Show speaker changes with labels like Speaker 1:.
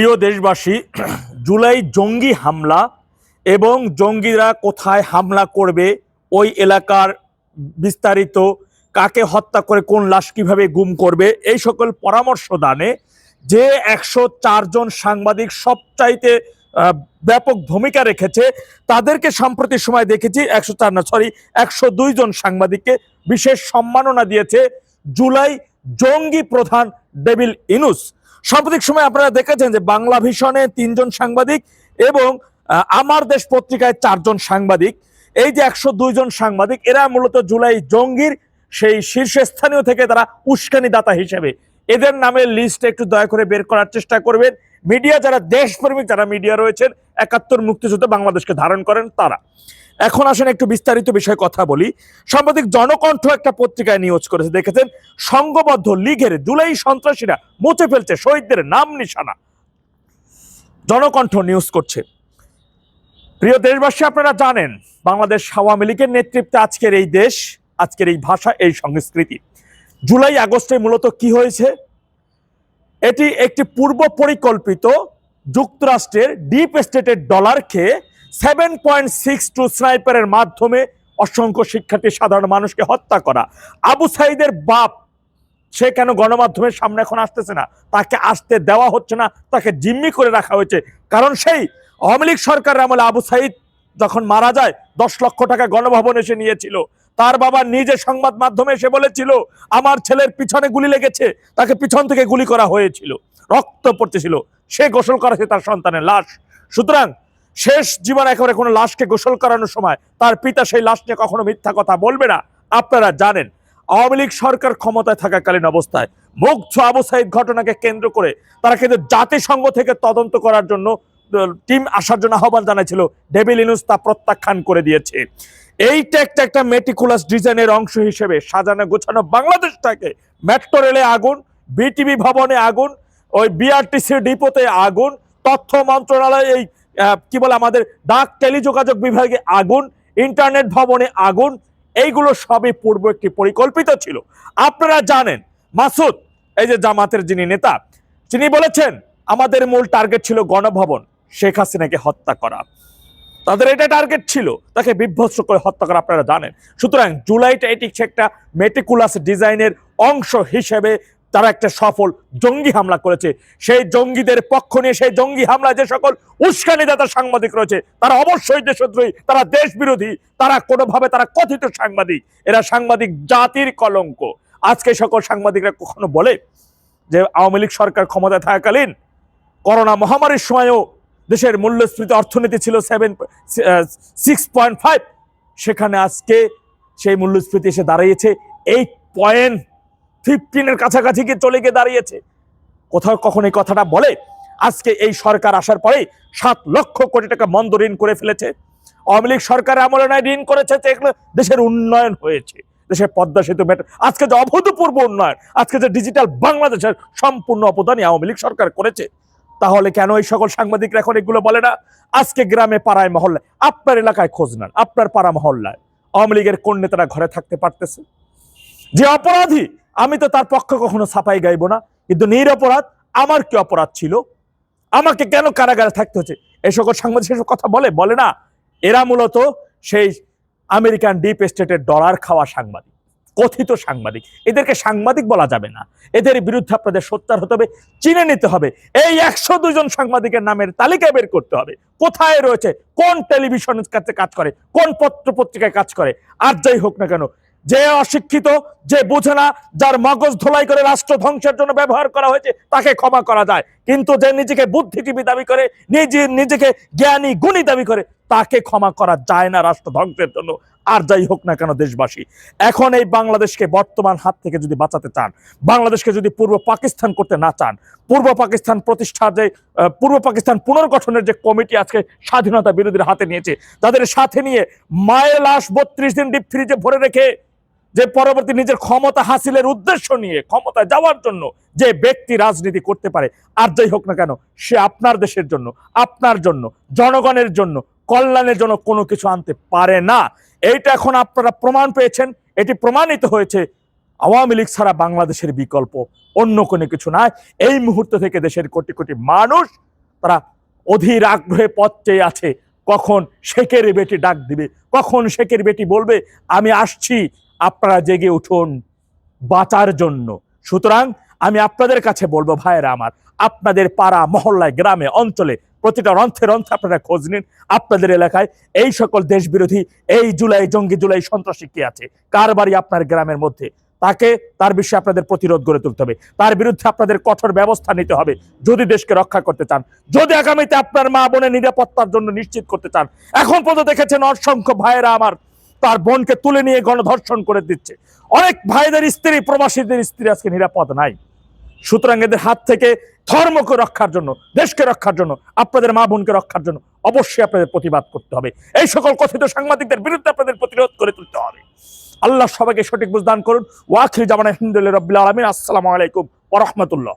Speaker 1: প্রিয় দেশবাসী, জুলাই জঙ্গি হামলা এবং জঙ্গিরা কোথায় হামলা করবে, ওই এলাকার বিস্তারিত কাকে হত্যা করে, কোন লাশ কীভাবে গুম করবে, এই সকল পরামর্শ দানে যে একশো চারজন সাংবাদিক সবচাইতে ব্যাপক ভূমিকা রেখেছে, তাদেরকে সাম্প্রতিক সময় দেখেছি, একশো চার না সরি একশো দুই জন সাংবাদিককে বিশেষ সম্মাননা দিয়েছে জুলাই জঙ্গি প্রধান ডেভিল ইনুস। সাম্প্রতিক সময় আপনারা দেখেছেন যে বাংলা ভিশনে তিনজন সাংবাদিক এবং আমার দেশ পত্রিকায় চারজন সাংবাদিক। এই যে একশো জন সাংবাদিক, এরা মূলত জুলাই জঙ্গির সেই শীর্ষস্থানীয় থেকে তারা উস্কানি দাতা হিসেবে। এদের নামের লিস্ট একটু দয়া করে বের করার চেষ্টা করবেন। মিডিয়া যারা দেশপ্রেমিক, যারা মিডিয়া রয়েছেন একাত্তর মুক্তিযুদ্ধ বাংলাদেশকে ধারণ করেন তারা। এখন আসেন একটু বিস্তারিত বিষয়ে কথা বলি। সাম্প্রতিক জনকণ্ঠ একটা পত্রিকায় নিউজ করেছে। দেখেছেন, সংঘবদ্ধ লীগের জুলাই সন্ত্রাসীরা মুছে ফেলছে শহীদদের নাম নিশানা। জনকণ্ঠ নিউজ করছে। প্রিয় দেশবাসী, আপনারা জানেন, বাংলাদেশ আওয়ামী লীগের নেতৃত্বে আজকের এই দেশ, আজকের এই ভাষা, এই সংস্কৃতি। জুলাই আগস্টে মূলত কি হয়েছে? এটি একটি পূর্ব পরিকল্পিত যুক্তরাষ্ট্রের ডিপ স্টেটের ডলার খেয়ে সেভেন পয়েন্ট সিক্স টু স্নাইপারের মাধ্যমে অসংখ্য শিক্ষার্থী সাধারণ মানুষকে হত্যা করা। আবু সাইদের বাপ, সে কেন গণমাধ্যমের সামনে এখন আসতেছে না? তাকে আসতে দেওয়া হচ্ছে না, তাকে জিম্মি করে রাখা হয়েছে। কারণ সেই আওয়ামী লীগ সরকারের আমলে আবু সাইদ যখন মারা যায়, দশ লক্ষ টাকা গণভবন এসে নিয়েছিল। তার বাবা নিজে সংবাদ মাধ্যমে এসে বলেছিল, আমার ছেলের পিছনে গুলি লেগেছে। তাকে পিছন থেকে গুলি করা হয়েছিল। রক্ত পড়তেছিল। সে গোসল করেছে তার সন্তানের লাশ। সুতরাং শেষ জীবন একেবারে কোনো লাশকে গোসল করানোর সময় তার পিতা সেই লাশ নিয়ে কখনো মিথ্যা কথা বলবে না। আপনারা জানেন, আওয়ামী লীগ সরকার ক্ষমতায় থাকাকালীন অবস্থায় মুগ্ধ আবু সাইদ ঘটনাকে কেন্দ্র করে তারা কিন্তু জাতিসংঘ থেকে তদন্ত করার জন্য টিম আসার জন্য আহ্বান জানাইছিল। ডেভিল ইনুস তা প্রত্যাখ্যান করে দিয়েছে। এইটা একটা একটা মেটিকুলাস ডিজাইনের অংশ হিসেবে সাজানো গোছানো বাংলাদেশটাকে। মেট্রো রেলে আগুন বিটিভি ভবনে আগুন ওই বিআরটিসি ডিপোতে আগুন, তথ্য মন্ত্রণালয় এই কি বলে আমাদের ডাক টেলিযোগাযোগ বিভাগে আগুন, ইন্টারনেট ভবনে আগুন, এইগুলো সবই পূর্ব একটি পরিকল্পিত ছিল। আপনারা জানেন, মাসুদ, এই যে জামাতের যিনি নেতা, তিনি বলেছেন, আমাদের মূল টার্গেট ছিল গণভবন, শেখ হাসিনাকে হত্যা করা। তাদের এটা টার্গেট ছিল, তাকে বিভ্রস্ত করে হত্যা করা, আপনারা জানেন। সুতরাং জুলাইটা এটি একটা মেটিকুলাস ডিজাইনের অংশ হিসেবে তারা একটা সফল জঙ্গি হামলা করেছে। সেই জঙ্গিদের পক্ষ নিয়ে সেই জঙ্গি হামলা যে সকল উস্কানি উস্কানিদাতা সাংবাদিক রয়েছে, তারা অবশ্যই দেশদ্রোহী, তারা দেশ বিরোধী তারা কোনোভাবে তারা কথিত সাংবাদিক। এরা সাংবাদিক জাতির কলঙ্ক। আজকে সকল সাংবাদিকরা কখনো বলে যে আওয়ামী লীগ সরকার ক্ষমতায় থাকাকালীন করোনা মহামারীর সময়ও দেশের মূল্যস্ফীতি অর্থনীতি ছিল সেভেন সিক্স পয়েন্ট ফাইভ সেখানে আজকে সেই মূল্যস্ফীতি এসে দাঁড়িয়েছে। এইট পয়েন্ট ফিফটিনের কাছাকাছি গিয়ে চলে গিয়ে দাঁড়িয়েছে। কোথাও কখন এই কথাটা বলে? আজকে এই সরকার আসার পরে সাত লক্ষ কোটি টাকা মন্দ ঋণ করে ফেলেছে। আওয়ামী লীগ সরকার আমলে নয়, ঋণ করেছে এগুলো দেশের উন্নয়ন হয়েছে, দেশের পদ্মা সেতু মেট্রো আজকে যে অভূতপূর্ব উন্নয়ন, আজকে যে ডিজিটাল বাংলাদেশের সম্পূর্ণ অবদানই আওয়ামী লীগ সরকার করেছে। তাহলে কেন এই সকল সাংবাদিকরা এখন এগুলো বলে না? আজকে গ্রামে পাড়ায় মহল্লায়, আপনার এলাকায় খোঁজ নেন, আপনার পাড়া মহল্লায়। আওয়ামী লীগের কোন নেতারা ঘরে থাকতে পারতেছে? যে অপরাধী আমি তো তার পক্ষে কখনো ছাপাই গাইবো না। কিন্তু নিরপরাধ আমার কি অপরাধ ছিল? আমাকে কেন কারাগারে থাকতে হচ্ছে? এই সকল সাংবাদিক সেসব কথা বলে? বলে না। এরা মূলত সেই আমেরিকান ডিপ স্টেটের ডলার খাওয়া সাংবাদিক, কথিত সাংবাদিক। এদেরকে সাংবাদিক বলা যাবে না। এদের বিরুদ্ধে আপনাদের সত্যার হতে হবে, চিনে নিতে হবে। এই একশো দুজন সাংবাদিকের নামের তালিকা বের করতে হবে। কোথায় রয়েছে? কোন টেলিভিশনের কাছে কাজ করে? কোন পত্র পত্রিকায় কাজ করে? আর যাই হোক না কেন যে অশিক্ষিত, যে বোঝে না, যার মগজ ধোলাই করে রাষ্ট্র ধ্বংসের জন্য ব্যবহার করা হয়েছে, তাকে ক্ষমা করা যায়। কিন্তু যে নিজেকে বুদ্ধিজীবী দাবি করে, নিজে, নিজেকে জ্ঞানী, গুণী দাবি করে, তাকে ক্ষমা করা যায় না রাষ্ট্র ধ্বংসের জন্য। আর যাই হোক না কেন দেশবাসী, এখন এই বাংলাদেশকে বর্তমান হাত থেকে যদি বাঁচাতে চান, বাংলাদেশকে যদি পূর্ব পাকিস্তান করতে না চান, পূর্ব পাকিস্তান প্রতিষ্ঠা যে পূর্ব পাকিস্তান পুনর্গঠনের যে কমিটি আজকে স্বাধীনতা বিরোধীর হাতে নিয়েছে, তাদের সাথে নিয়ে মায়ের লাশ বত্রিশ দিন ডিপ ফ্রিজে ভরে রেখে যে পরবর্তী নিজের ক্ষমতা হাসিলের উদ্দেশ্য নিয়ে ক্ষমতা যাওয়ার জন্য যে ব্যক্তি রাজনীতি করতে পারে, আর যাই হোক না কেন, সে আপনার দেশের জন্য, আপনার জন্য, জনগণের জন্য, কল্যাণের জন্য কোনো কিছু আনতে পারে না। এইটা এখন আপনারা প্রমাণ পেয়েছেন, এটি প্রমাণিত হয়েছে। আওয়ামী লীগ ছাড়া বাংলাদেশের বিকল্প অন্য কোনো কিছু নাই এই মুহূর্ত থেকে দেশের কোটি কোটি মানুষ, তারা অধীর আগ্রহে পথ আছে। কখন শেখের বেটি ডাক দিবে, কখন শেখের বেটি বলবে, আমি আসছি আপনারা জেগে উঠুন বাঁচার জন্য। সুতরাং আমি আপনাদের কাছে বলব, ভাইয়েরা আমার, আপনাদের পাড়া, মহল্লায়, গ্রামে, অঞ্চলে প্রতিটা রন্থে রন্থে আপনারা খোঁজ নিন। আপনাদের এলাকায় এই সকল দেশ বিরোধী এই জুলাই জঙ্গি জুলাই সন্ত্রাসী কে আছে? কার বাড়ি আপনার গ্রামের মধ্যে? তাকে, তার বিষয়ে আপনাদের প্রতিরোধ গড়ে তুলতে হবে। তার বিরুদ্ধে আপনাদের কঠোর ব্যবস্থা নিতে হবে যদি দেশকে রক্ষা করতে চান। যদি আগামীতে আপনার মা বোনের নিরাপত্তার জন্য নিশ্চিত করতে চান। এখন পর্যন্ত দেখেছেন অসংখ্য ভাইয়েরা আমার তার বোনকে তুলে নিয়ে গণধর্ষণ করে দিচ্ছে। অনেক ভাইদের স্ত্রী, প্রবাসীদের স্ত্রী আজকে নিরাপদ নাই। সুতরাং এদের হাত থেকে ধর্মকে রক্ষার জন্য, দেশকে রক্ষার জন্য, আপনাদের মা বোনকে রক্ষার জন্য অবশ্যই আপনাদের প্রতিবাদ করতে হবে। এই সকল কথিত সাংবাদিকদের বিরুদ্ধে আপনাদের প্রতিরোধ করে তুলতে হবে। আল্লাহ সবাইকে সঠিক বুঝদান করুন। ওয়াখির জামানা হিন্দুল্লাহ রবিল্লা আলমিন। আসসালামু আলাইকুম ওরহমতুল্লাহ